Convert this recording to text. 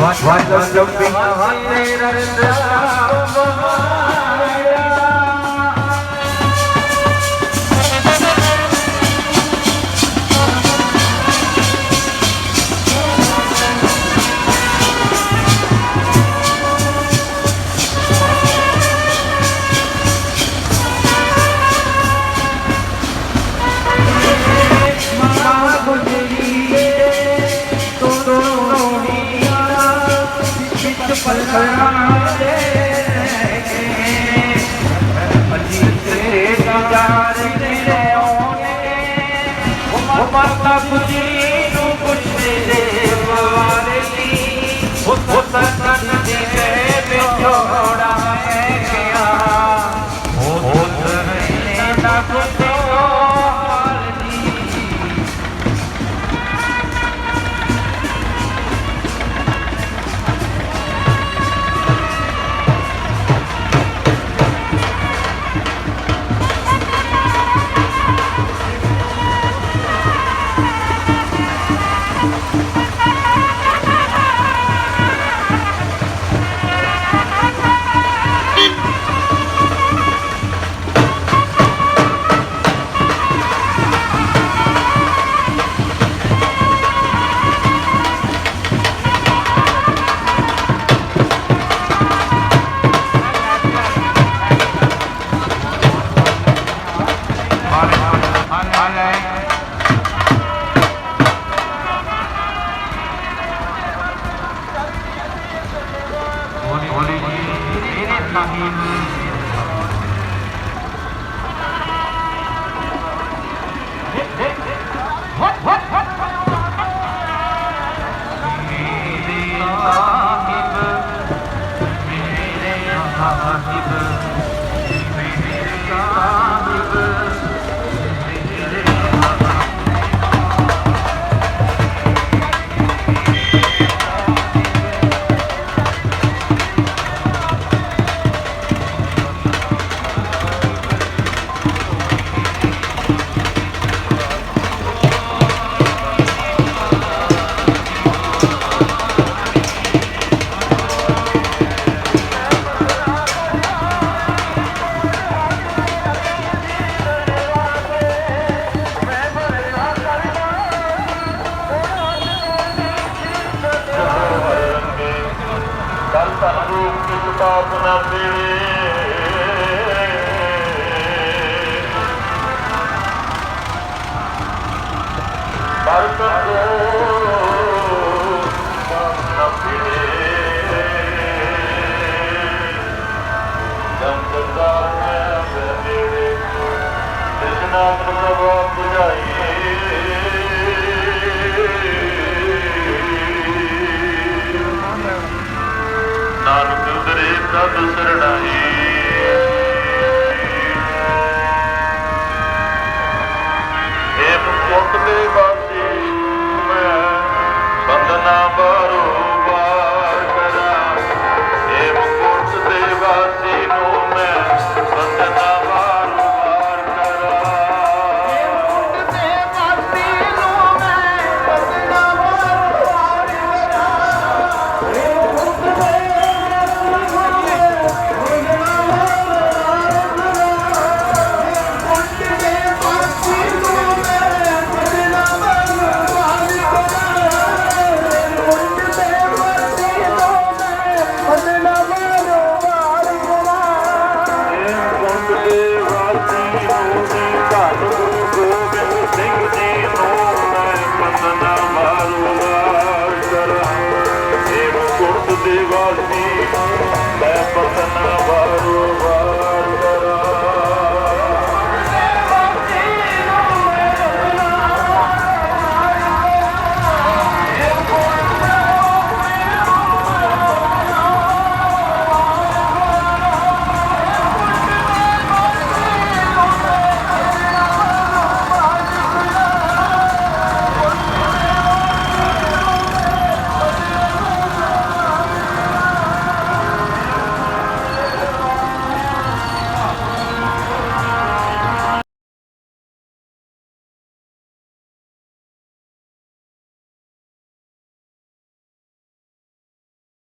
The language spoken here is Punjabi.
What, what, what, what, what, what, what, what, what, Mata Gujri ਨੂੰ ਪੁੱਛਦੇ ਦੇ। ਵਾਰਲੀ ਉਹ ਸਤਨ ਦੀ ਵੇ ਵਿਛੋੜਾ बाकी ਵਿੱਚ ਪਾਪ तब सर नहीं ਸਤਨਾਮ ਵਾਰ ਵਾਰ ਕਰਾਂ ਇਹ ਮੁਕਤ ਦੇਵਾ